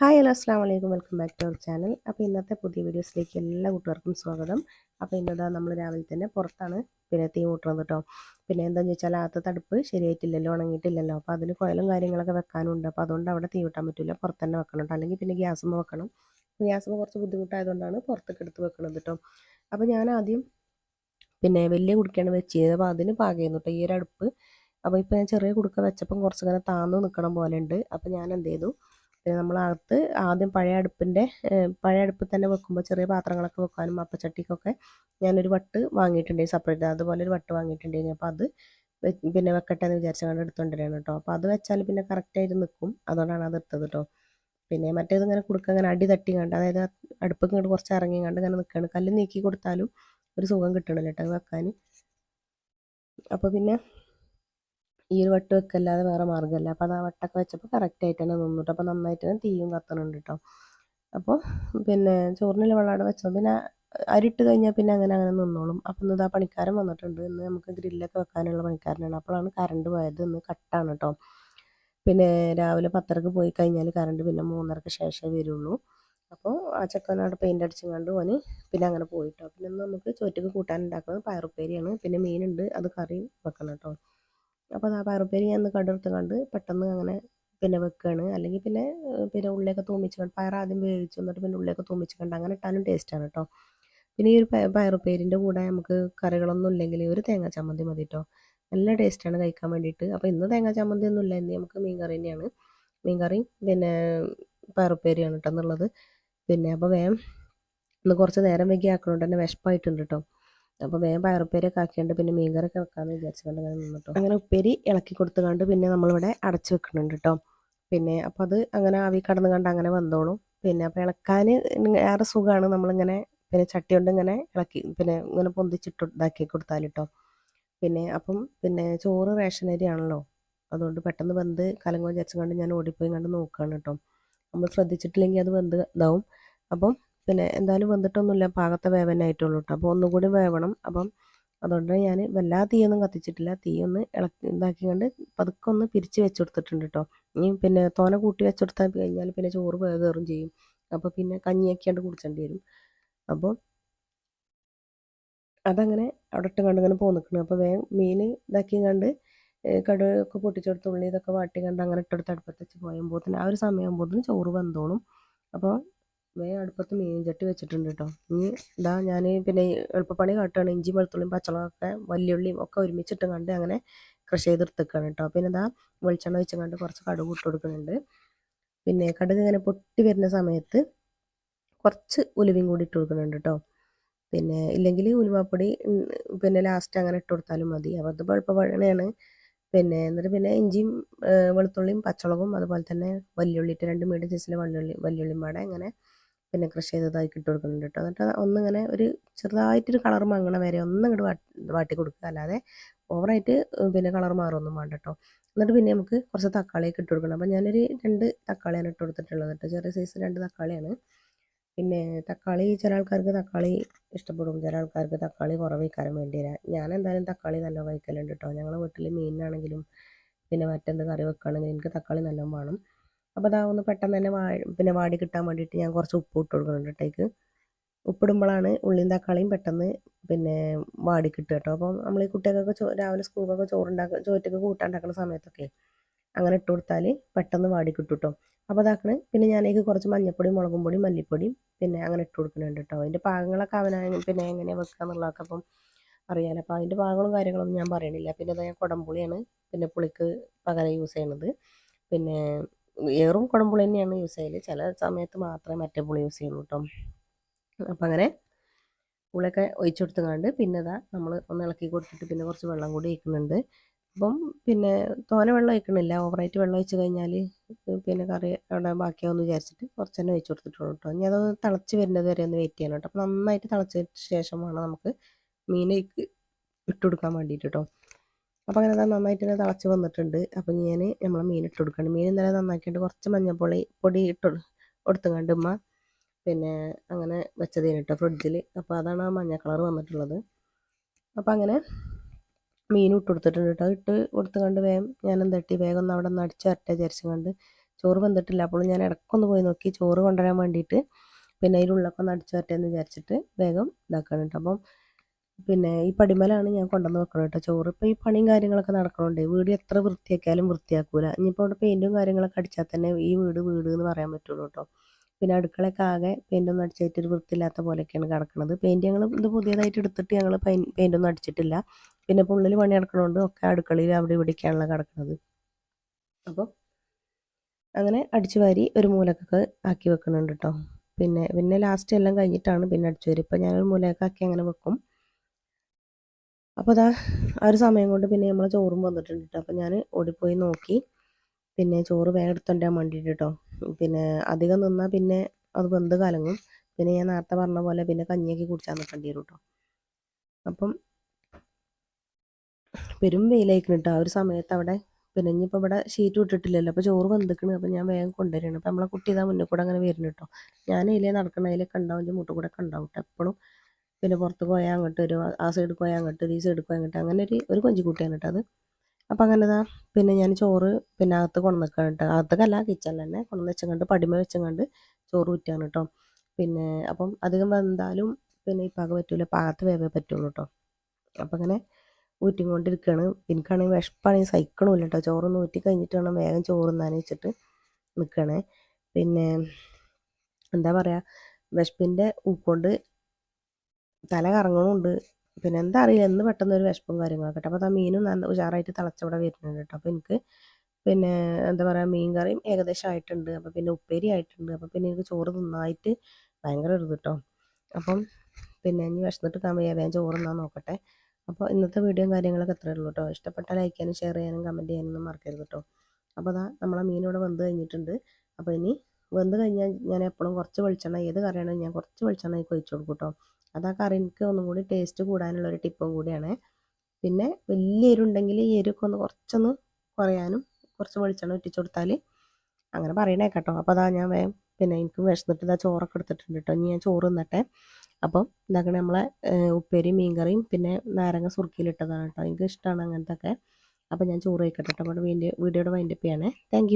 Hi hello അസ്സാം വലൈക്കും welcome back to our channel അപ്പോൾ ഇന്നത്തെ പുതിയ വീഡിയോസിലേക്ക് എല്ലാ കൂട്ടുകാർക്കും സ്വാഗതം. അപ്പോൾ ഇന്നതാ നമ്മൾ രാവിലെ തന്നെ പുറത്താണ് പിന്നെ തീ കൂട്ടുന്നത് കേട്ടോ പിന്നെ എന്താണെന്ന് വെച്ചാൽ അകത്ത് തടുപ്പ് ശരിയായിട്ടില്ലല്ലോ ഉണങ്ങിയിട്ടില്ലല്ലോ. അപ്പോൾ അതിന് കുഴലും കാര്യങ്ങളൊക്കെ വെക്കാനുണ്ട്. അപ്പോൾ അതുകൊണ്ട് അവിടെ തീ കൂട്ടാൻ പറ്റില്ല പുറത്ത് തന്നെ വെക്കണം കേട്ടോ അല്ലെങ്കിൽ പിന്നെ ഗ്യാസുമ്മ വെക്കണം. ഗ്യാസുമ്മ കുറച്ച് ബുദ്ധിമുട്ടായതുകൊണ്ടാണ് പുറത്തേക്ക് എടുത്ത് വെക്കുന്നത് കേട്ടോ അപ്പോൾ ഞാൻ ആദ്യം പിന്നെ വലിയ കുടിക്കാണ് വെച്ചത്. അപ്പോൾ അതിന് പാകം കേട്ടോ ഈ ഒരു അടുപ്പ്. അപ്പോൾ ഇപ്പോൾ ഞാൻ ചെറിയ കുടുക്ക വെച്ചപ്പം കുറച്ചിങ്ങനെ താന്നു നിൽക്കണം പോലെ ഉണ്ട്. അപ്പോൾ ഞാൻ എന്ത് ചെയ്തു? പിന്നെ നമ്മളകത്ത് ആദ്യം പഴയ അടുപ്പിന്റെ പഴയ അടുപ്പിൽ തന്നെ വെക്കുമ്പോൾ ചെറിയ പാത്രങ്ങളൊക്കെ വെക്കാനും അപ്പച്ചട്ടിക്കൊക്കെ ഞാനൊരു വട്ട് വാങ്ങിയിട്ടുണ്ട് സെപ്പറേറ്റ് അതുപോലെ ഒരു വട്ട് വാങ്ങിയിട്ടുണ്ടായിരുന്നു. അപ്പോൾ അത് പിന്നെ വെക്കട്ടെ എന്ന് വിചാരിച്ചാണ് എടുത്തുകൊണ്ടിരുന്നത് കേട്ടോ. അപ്പോൾ അത് വെച്ചാൽ പിന്നെ കറക്റ്റായിട്ട് നിൽക്കും അതുകൊണ്ടാണ് അത് എടുത്തത് കേട്ടോ. പിന്നെ മറ്റേത് ഇങ്ങനെ കൊടുക്കുക ഇങ്ങനെ അടി തട്ടി കണ്ട് അതായത് അടുപ്പ് ഇങ്ങോട്ട് കുറച്ച് ഇറങ്ങി കണ്ട് ഇങ്ങനെ നിൽക്കുകയാണ് കല്ല് നീക്കി കൊടുത്താലും ഒരു സുഖം കിട്ടണില്ല കേട്ടോ അത് വെക്കാൻ അപ്പോൾ പിന്നെ ഈ ഒരു വട്ട് വെക്കല്ലാതെ വേറെ മാർഗമല്ല. അപ്പോൾ അത് ആ വട്ടൊക്കെ വെച്ചപ്പോൾ കറക്റ്റായിട്ട് തന്നെ നിന്നിട്ട് അപ്പോൾ നന്നായിട്ട് തന്നെ തീയും കത്തണുണ്ട് കേട്ടോ അപ്പോൾ പിന്നെ ചോറിനുള്ള വെള്ളം അവിടെ വെച്ചോ. പിന്നെ അരിട്ട് കഴിഞ്ഞാൽ പിന്നെ അങ്ങനെ അങ്ങനെ നിന്നോളും. അപ്പം ഇന്ന് ഇതാ പണിക്കാരൻ വന്നിട്ടുണ്ട്. ഇന്ന് നമുക്ക് ഗ്രില്ലൊക്കെ വെക്കാനുള്ള പണിക്കാരനാണ്. അപ്പോഴാണ് കറണ്ട് പോയത്. ഇന്ന് കട്ടാണ് കേട്ടോ പിന്നെ രാവിലെ പത്തരക്ക് പോയി കഴിഞ്ഞാൽ കറണ്ട് പിന്നെ മൂന്നരക്ക് ശേഷമേ വരുള്ളൂ. അപ്പോൾ ആ ചെക്കനോട് പെയിന്റ് അടിച്ചും കണ്ട് ഓന് പിന്നെ അങ്ങനെ പോയിട്ടോ പിന്നെ നമുക്ക് ചോറ്റക്ക് കൂട്ടാൻ ഉണ്ടാക്കുന്നത് പയറുപ്പേരിയാണ്. പിന്നെ മീനുണ്ട്. അത് കറി വെക്കണം കേട്ടോ അപ്പോൾ ആ പയറുപ്പേരി ഞാൻ ഒന്ന് കടുർത്ത് കണ്ട് പെട്ടെന്ന് അങ്ങനെ പിന്നെ വെക്കുകയാണ് അല്ലെങ്കിൽ പിന്നെ പിന്നെ ഉള്ളിയൊക്കെ തൂമിച്ച് കണ്ട് പയർ ആദ്യം വേവിച്ച് എന്നിട്ട് പിന്നെ ഉള്ളിയൊക്കെ തൂമിച്ച് കണ്ട് അങ്ങനെ ഇട്ടാലും ടേസ്റ്റാണ് കേട്ടോ പിന്നെ ഈ ഒരു പയറുപ്പേരിന്റെ കൂടെ നമുക്ക് കറികളൊന്നും ഇല്ലെങ്കിൽ ഒരു തേങ്ങ ചമ്മന്തി മതി കേട്ടോ നല്ല ടേസ്റ്റാണ് കഴിക്കാൻ വേണ്ടിയിട്ട്. അപ്പോൾ ഇന്ന് തേങ്ങ ചമ്മന്തി ഒന്നും ഇല്ല. ഇന്ന് നമുക്ക് മീൻ കറി തന്നെയാണ്. മീൻ കറിയും പിന്നെ പയറുപ്പേരിയാണ് കേട്ടോ എന്നുള്ളത്. പിന്നെ അപ്പോൾ വേഗം ഇന്ന് കുറച്ച് നേരം വെക്കി ആക്കണോണ്ട് തന്നെ വിശപ്പായിട്ടുണ്ട് കേട്ടോ അപ്പോൾ വേഗം പയറുപ്പേരിയൊക്കെ ആക്കിയുണ്ട് പിന്നെ മീൻകറിയൊക്കെ വെക്കാമെന്ന് വിചാരിച്ചുകൊണ്ട് അങ്ങനെ നിന്നിട്ടോ. അങ്ങനെ ഉപ്പേരി ഇളക്കി കൊടുത്തുകൊണ്ട് പിന്നെ നമ്മളിവിടെ അടച്ചു വെക്കുന്നുണ്ട് കേട്ടോ പിന്നെ അപ്പോൾ അത് അങ്ങനെ ആവി കടന്ന് കണ്ട് അങ്ങനെ വന്നോളും. പിന്നെ അപ്പോൾ ഇളക്കാൻ ഏറെ സുഖമാണ് നമ്മളിങ്ങനെ പിന്നെ ചട്ടി കൊണ്ട് ഇങ്ങനെ ഇളക്കി പിന്നെ ഇങ്ങനെ പൊന്തിച്ചിട്ട് ഇതാക്കി കൊടുത്താൽ കേട്ടോ പിന്നെ അപ്പം പിന്നെ ചോറ് റേഷൻ ആണല്ലോ. അതുകൊണ്ട് പെട്ടെന്ന് വെന്ത് കലങ്ങോ വിചാരിച്ചുകൊണ്ട് ഞാൻ ഓടിപ്പോയി കണ്ട് നോക്കുകയാണ് കേട്ടോ നമ്മൾ ശ്രദ്ധിച്ചിട്ടില്ലെങ്കിൽ അത് വെന്ത് ഇതാവും. അപ്പം പിന്നെ എന്തായാലും വന്നിട്ടൊന്നുമില്ല പാകത്തെ വേവനായിട്ടുള്ളൂ കേട്ടോ അപ്പോൾ ഒന്നും കൂടി വേവണം. അപ്പം അതുകൊണ്ട് ഞാൻ വല്ലാ തീയൊന്നും കത്തിച്ചിട്ടില്ല. തീയൊന്ന് ഇളക്കി ഇതാക്കി കൊണ്ട് പതുക്കെ ഒന്ന് പിരിച്ച് വെച്ച് കൊടുത്തിട്ടുണ്ട് കേട്ടോ. ഇനി പിന്നെ തോന കൂട്ടി വെച്ചെടുത്താൽ കഴിഞ്ഞാൽ പിന്നെ ചോറ് വേഗേറും ചെയ്യും. അപ്പോൾ പിന്നെ കഞ്ഞിയൊക്കെ കഞ്ഞിയൊക്കെയാണ്ട് കുടിച്ചേണ്ടി വരും. അപ്പോൾ അതങ്ങനെ അവിടെ ഇട്ട് കണ്ട് ഇങ്ങനെ പോന്നിക്കണം അപ്പോൾ വേഗം മീൻ ഇതാക്കി കണ്ട് കടുകൊക്കെ പൊട്ടിച്ചെടുത്ത് ഉള്ളി ഇതൊക്കെ വാട്ടി കണ്ട് അങ്ങനെ ഇട്ടെടുത്ത് അടുപ്പത്ത് വെച്ച് പോയുമ്പോൾ ആ ഒരു സമയമാകുമ്പോൾ ചോറ് വെന്തോളും. അപ്പോൾ വേഗം അടുപ്പത്ത് മീൻ ചട്ടി വെച്ചിട്ടുണ്ട് കേട്ടോ ഇനി ഇതാ ഞാൻ പിന്നെ എളുപ്പപ്പണി കാട്ടുകയാണ് ഇഞ്ചി വെളുത്തുള്ളിയും പച്ചമുളകൊക്കെ വലിയുള്ളിയും ഒക്കെ ഒരുമിച്ചിട്ട് കണ്ട് അങ്ങനെ കൃഷി ചെയ്തെടുത്തേക്കാണ് കേട്ടോ പിന്നെ ഇതാ വെളിച്ചെണ്ണ വെച്ചും കണ്ട് കുറച്ച് കടുക് ഇട്ട് കൊടുക്കുന്നുണ്ട്. പിന്നെ കടുക് ഇങ്ങനെ പൊട്ടി വരുന്ന സമയത്ത് കുറച്ച് ഉലുവയും കൂടി ഇട്ട് കൊടുക്കുന്നുണ്ട് കേട്ടോ പിന്നെ ഇല്ലെങ്കിൽ ഉലുവാപ്പൊടി പിന്നെ ലാസ്റ്റ് അങ്ങനെ ഇട്ട് കൊടുത്താലും മതി. അപ്പോൾ അത് എളുപ്പപ്പണിയാണ് പിന്നെ എന്നിട്ട് പിന്നെ ഇഞ്ചിയും വെളുത്തുള്ളിയും പച്ചമുളകും അതുപോലെ തന്നെ വല്യുള്ളി ഇട്ട് രണ്ട് മീഡിയം സൈസിലെ വല്യുള്ളി വല്യുള്ളിയും പാടെ അങ്ങനെ പിന്നെ ക്രഷ് ചെയ്തതായി ഇട്ട് കൊടുക്കുന്നുണ്ട് കേട്ടോ. എന്നിട്ട് ഒന്നിങ്ങനെ ഒരു ചെറുതായിട്ടൊരു കളർ മങ്ങണ വരെ ഒന്നും ഇങ്ങോട്ട് വാട്ടി കൊടുക്കുക. അല്ലാതെ ഓവറായിട്ട് പിന്നെ കളർ മാറൊന്നും വേണ്ട കേട്ടോ. എന്നിട്ട് പിന്നെ നമുക്ക് കുറച്ച് തക്കാളിയൊക്കെ ഇട്ട് കൊടുക്കണം. അപ്പോൾ ഞാനൊരു രണ്ട് തക്കാളിയാണ് ഇട്ട് കൊടുത്തിട്ടുള്ളത് കേട്ടോ. ചെറിയ സൈസ് രണ്ട് തക്കാളിയാണ്. പിന്നെ തക്കാളി ചില ആൾക്കാർക്ക് തക്കാളി ഇഷ്ടപ്പെടും. ചില ആൾക്കാർക്ക് തക്കാളി കുറവേക്കാരം വേണ്ടി വരാം. ഞാൻ എന്തായാലും തക്കാളി നല്ല വയ്ക്കലുണ്ട് കേട്ടോ. ഞങ്ങളുടെ വീട്ടിൽ മീനാണെങ്കിലും പിന്നെ മറ്റെന്ത് കറി വെക്കുകയാണെങ്കിലും എനിക്ക് തക്കാളി നല്ലോണം വേണം. അപ്പോൾ അതാ ഒന്ന് പെട്ടെന്ന് തന്നെ വാ പിന്നെ വാടി കിട്ടാൻ വേണ്ടിയിട്ട് ഞാൻ കുറച്ച് ഉപ്പ് ഇട്ട് കൊടുക്കുന്നുണ്ട് കേട്ടേക്ക് ഉപ്പിടുമ്പോഴാണ് ഉള്ളിയും തക്കാളിയും പെട്ടെന്ന് പിന്നെ വാടി കിട്ടുക കേട്ടോ അപ്പം നമ്മൾ ഈ കുട്ടികൾക്കൊക്കെ ചോ രാവിലെ സ്കൂളിലൊക്കെ ചോറുണ്ടാക്കുക ചോറ്റൊക്കെ കൂട്ടാണ്ടാക്കുന്ന സമയത്തൊക്കെ അങ്ങനെ ഇട്ട് കൊടുത്താൽ പെട്ടെന്ന് വാടി കിട്ടും കേട്ടോ അപ്പോൾ അതാക്കണ് പിന്നെ ഞാനേക്ക് കുറച്ച് മഞ്ഞപ്പൊടിയും മുളകും പൊടിയും മല്ലിപ്പൊടിയും പിന്നെ അങ്ങനെ ഇട്ട് കൊടുക്കുന്നുണ്ട് കേട്ടോ അതിന്റെ പാകങ്ങളൊക്കെ അവന പിന്നെ എങ്ങനെയാണ് വെക്കുക എന്നുള്ളതൊക്കെ അപ്പം അറിയാലോ. അപ്പോൾ അതിന്റെ പാകങ്ങളും കാര്യങ്ങളൊന്നും ഞാൻ പറയണില്ല. പിന്നെ ഞാൻ കുടംപുളിയാണ് പിന്നെ പുളിക്ക് പകരം യൂസ് ചെയ്യണത്. പിന്നെ ഏറും കുടംപുളി തന്നെയാണ് യൂസ് ചെയ്യൽ. ചില സമയത്ത് മാത്രമേ മറ്റേ പുളി യൂസ് ചെയ്യുള്ളൂ കേട്ടോ അപ്പം അങ്ങനെ പുളിയൊക്കെ ഒഴിച്ചു കൊടുത്തുകൊണ്ട് പിന്നെ ഇതാ നമ്മൾ ഒന്ന് ഇളക്കി കൊടുത്തിട്ട് പിന്നെ കുറച്ച് വെള്ളം കൂടി ഒഴിക്കുന്നുണ്ട്. അപ്പം പിന്നെ തോനെ വെള്ളം ഒഴിക്കണില്ല. ഓവറായിട്ട് വെള്ളം ഒഴിച്ച് കഴിഞ്ഞാൽ പിന്നെ കറി അവിടെ ബാക്കിയാവുമെന്ന് വിചാരിച്ചിട്ട് കുറച്ച് തന്നെ ഒഴിച്ച് കൊടുത്തിട്ടുള്ളൂ കേട്ടോ ഇനി അതൊന്ന് തിളച്ച് വരുന്നത് വരെ ഒന്ന് വെയിറ്റ് ചെയ്യണം കേട്ടോ അപ്പോൾ നന്നായിട്ട് തിളച്ചതിന് ശേഷമാണ് നമുക്ക് മീനേക്ക് ഇട്ട് കൊടുക്കാൻ വേണ്ടിയിട്ട് കേട്ടോ അപ്പോൾ അങ്ങനെ അത് നന്നായിട്ട് തന്നെ തിളച്ച് വന്നിട്ടുണ്ട്. അപ്പോൾ ഞാൻ നമ്മൾ മീൻ ഇട്ട് കൊടുക്കണം. മീൻ ഇന്നലെ നന്നാക്കിയിട്ട് കുറച്ച് മഞ്ഞൾപ്പൊടി പൊടി ഇട്ട് കൊടുത്തുകൊണ്ട് ഉമ്മ പിന്നെ അങ്ങനെ വെച്ചത് കേട്ടോ ഫ്രിഡ്ജിൽ അപ്പോൾ അതാണ് ആ മഞ്ഞ കളർ വന്നിട്ടുള്ളത്. അപ്പോൾ അങ്ങനെ മീൻ ഇട്ട് കൊടുത്തിട്ടുണ്ട് കേട്ടോ ഇട്ട് കൊടുത്തുകൊണ്ട് വേഗം ഞാൻ എന്തട്ടി വേഗം ഒന്ന് അവിടെ നിന്ന് അടിച്ച് വരട്ടെ വിചാരിച്ചുകൊണ്ട് ചോറ് വന്നിട്ടില്ല അപ്പോൾ ഞാൻ ഇടക്കൊന്ന് പോയി നോക്കി ചോറ് കൊണ്ടുവരാൻ വേണ്ടിയിട്ട് പിന്നെ അതിലുള്ളൊക്കെ ഒന്ന് അടിച്ചു വരട്ടെ എന്ന് വിചാരിച്ചിട്ട് വേഗം ഇതാക്കണം കേട്ടോ അപ്പം പിന്നെ ഈ പടിമലാണ് ഞാൻ കൊണ്ടുവന്ന് വെക്കണം കേട്ടോ. ചോറ് ഇപ്പോൾ ഈ പണിയും കാര്യങ്ങളൊക്കെ നടക്കണുണ്ട്. വീട് എത്ര വൃത്തിയാക്കിയാലും വൃത്തിയാക്കൂല. ഇനിയിപ്പോൾ അവിടെ പെയിന്റും കാര്യങ്ങളൊക്കെ അടിച്ചാൽ തന്നെ ഈ വീട് വീട് എന്ന് പറയാൻ പറ്റുള്ളൂ കേട്ടോ. പിന്നെ അടുക്കളയൊക്കെ ആകെ പെയിന്റൊന്നും അടിച്ചിട്ട് ഒരു വൃത്തിയില്ലാത്ത പോലെയൊക്കെയാണ് കിടക്കുന്നത് പെയിന്റ് ഞങ്ങൾ ഇത് പുതിയതായിട്ട് എടുത്തിട്ട് ഞങ്ങൾ പെയിന്റൊന്നും അടിച്ചിട്ടില്ല. പിന്നെ ഇപ്പോൾ ഉള്ളിൽ പണി നടക്കണോണ്ട് ഒക്കെ അടുക്കളയിൽ അവിടെ ഇവിടേക്കാണല്ലോ കിടക്കുന്നത് അപ്പോൾ അങ്ങനെ അടിച്ചു വാരി ഒരു മൂലക്കൊക്കെ ആക്കി വെക്കുന്നുണ്ട് കേട്ടോ. പിന്നെ പിന്നെ ലാസ്റ്റ് എല്ലാം കഴിഞ്ഞിട്ടാണ് പിന്നെ അടിച്ചു വരും. ഇപ്പം ഞാനൊരു മൂലയൊക്കെ ആക്കി അങ്ങനെ വെക്കും. അപ്പോൾ അതാ ആ ഒരു സമയം കൊണ്ട് പിന്നെ നമ്മളെ ചോറും വന്നിട്ടുണ്ട് കേട്ടോ അപ്പോൾ ഞാൻ ഓടിപ്പോയി നോക്കി. പിന്നെ ചോറ് വേഗം എടുത്തോണ്ടാൻ വേണ്ടിയിട്ട് കേട്ടോ പിന്നെ അധികം നിന്നാൽ പിന്നെ അത് വെന്ത് കലങ്ങും. പിന്നെ ഞാൻ നേരത്തെ പറഞ്ഞ പോലെ പിന്നെ കഞ്ഞിയൊക്കെ കുടിച്ചാൽ നിൽക്കേണ്ടി വരും കേട്ടോ അപ്പം പെരും വെയിലായിരിക്കണം കേട്ടോ ആ ഒരു സമയത്ത് അവിടെ പിന്നെ ഇനിയിപ്പോൾ ഇവിടെ ഷീറ്റ് ഇട്ടിട്ടില്ലല്ലോ. അപ്പോൾ ചോറ് വെന്തിക്കണ്. അപ്പോൾ ഞാൻ വേഗം കൊണ്ടുവരികയാണ്. അപ്പോൾ നമ്മളെ കുട്ടി ഇതാ മുന്നിൽ കൂടെ അങ്ങനെ വരുന്നു കേട്ടോ ഞാൻ ഇല്ലേ നടക്കണ അതിലൊക്കെ ഉണ്ടാവും എന്റെ കൂടെ ഒക്കെ ഉണ്ടാവും കേട്ടോ എപ്പോഴും പിന്നെ പുറത്ത് പോയാൽ അങ്ങോട്ട് ഒരു ആ സൈഡ് പോയാൽ അങ്ങോട്ട് ഈ സൈഡ് പോയാൽ അങ്ങോട്ട് അങ്ങനെ ഒരു ഒരു കൊഞ്ചിക്കുട്ടിയാണ് കേട്ടോ അത്. അപ്പം അങ്ങനെ ഇതാ പിന്നെ ഞാൻ ചോറ് പിന്നെ അകത്ത് കൊണ്ടു നിൽക്കണം കേട്ടോ അകത്തേക്കല്ല കിച്ചണിൽ തന്നെ കൊണ്ടു വെച്ചങ്ങണ്ട് പടിമ വെച്ചങ്ങണ്ട് ചോറ് ഊറ്റാണ് കേട്ടോ. പിന്നെ അപ്പം അധികം വന്നാലും പിന്നെ ഈ പാകം പറ്റൂല പാകത്ത് വേവേ പറ്റുള്ളൂ കേട്ടോ. അപ്പം അങ്ങനെ ഊറ്റിക്കൊണ്ടിരിക്കുകയാണ് എനിക്കാണെങ്കിൽ വിഷപ്പാണെങ്കിൽ സഹിക്കണമില്ല കേട്ടോ. ചോറൊന്ന് ഊറ്റി കഴിഞ്ഞിട്ട് വേണം വേഗം ചോറ് തിന്നാൻ വെച്ചിട്ട് നിൽക്കണേ. പിന്നെ എന്താ പറയുക വിശപ്പിന്റെ ഊക്കൊണ്ട് തല കറങ്ങണമുണ്ട് പിന്നെ എന്താ അറിയില്ല എന്ന് പെട്ടെന്ന് ഒരു വിശപ്പും കാര്യങ്ങളൊക്കെ കേട്ടോ അപ്പോൾ ആ മീനും നല്ല ഉഷാറായിട്ട് തിളച്ചവിടെ വരുന്നുണ്ട് കേട്ടോ. അപ്പോൾ എനിക്ക് പിന്നെ എന്താ പറയുക മീൻ കറിയും ഏകദേശം ആയിട്ടുണ്ട്. അപ്പോൾ പിന്നെ ഉപ്പേരി ആയിട്ടുണ്ട്. അപ്പോൾ പിന്നെ എനിക്ക് ചോറ് നന്നായിട്ട് ഭയങ്കര ഒരു കേട്ടോ അപ്പം പിന്നെ ഇനി വിശന്നിട്ട് കാണുമ്പോൾ വേഗം ചോറ് തിന്നാൻ നോക്കട്ടെ. അപ്പോൾ ഇന്നത്തെ വീഡിയോയും കാര്യങ്ങളൊക്കെ അത്രയേ ഉള്ളൂ കേട്ടോ ഇഷ്ടപ്പെട്ടാൽ ലൈക്ക് ചെയ്യാനും ഷെയർ ചെയ്യാനും കമന്റ് ചെയ്യാനൊന്നും മറക്കരുത് കേട്ടോ അപ്പോൾ അതാ നമ്മളെ മീൻ ഇവിടെ വെന്ത് കഴിഞ്ഞിട്ടുണ്ട്. അപ്പോൾ ഇനി വെന്ത് കഴിഞ്ഞാൽ ഞാൻ എപ്പോഴും കുറച്ച് വെളിച്ചെണ്ണ ഏത് കറിയാണെങ്കിലും ഞാൻ കുറച്ച് വെളിച്ചെണ്ണ ഒഴിച്ച് കൊടുക്കും കേട്ടോ അത് ആ കറിക്ക് ഒന്നും കൂടി ടേസ്റ്റ് കൂടാനുള്ള ഒരു ടിപ്പും കൂടിയാണ്. പിന്നെ വലിയ എരുണ്ടെങ്കിൽ ഈ എരുക്ക് ഒന്ന് കുറച്ചൊന്ന് കുറയാനും കുറച്ച് വെളിച്ചെണ്ണ ഒറ്റിച്ച് കൊടുത്താൽ അങ്ങനെ പറയണേ കേട്ടോ അപ്പോൾ അതാ ഞാൻ വേഗം പിന്നെ എനിക്ക് വിശന്നിട്ട് ഇതാ ചോറൊക്കെ എടുത്തിട്ടുണ്ട് കേട്ടോ ഇനി ഞാൻ ചോറ് തിന്നട്ടെ. അപ്പം ഇതാക്കണ നമ്മളെ ഉപ്പേരി മീൻകറിയും പിന്നെ നാരങ്ങ സുറുക്കിയിലിട്ടതാണ് കേട്ടോ എനിക്ക് ഇഷ്ടമാണ് അങ്ങനത്തെ ഒക്കെ അപ്പം ഞാൻ ചോറ് കഴിക്കട്ടെ കേട്ടോ വീഡിയോ വീഡിയോയുടെ വൈൻഡപ്പ് ചെയ്യണേ. താങ്ക്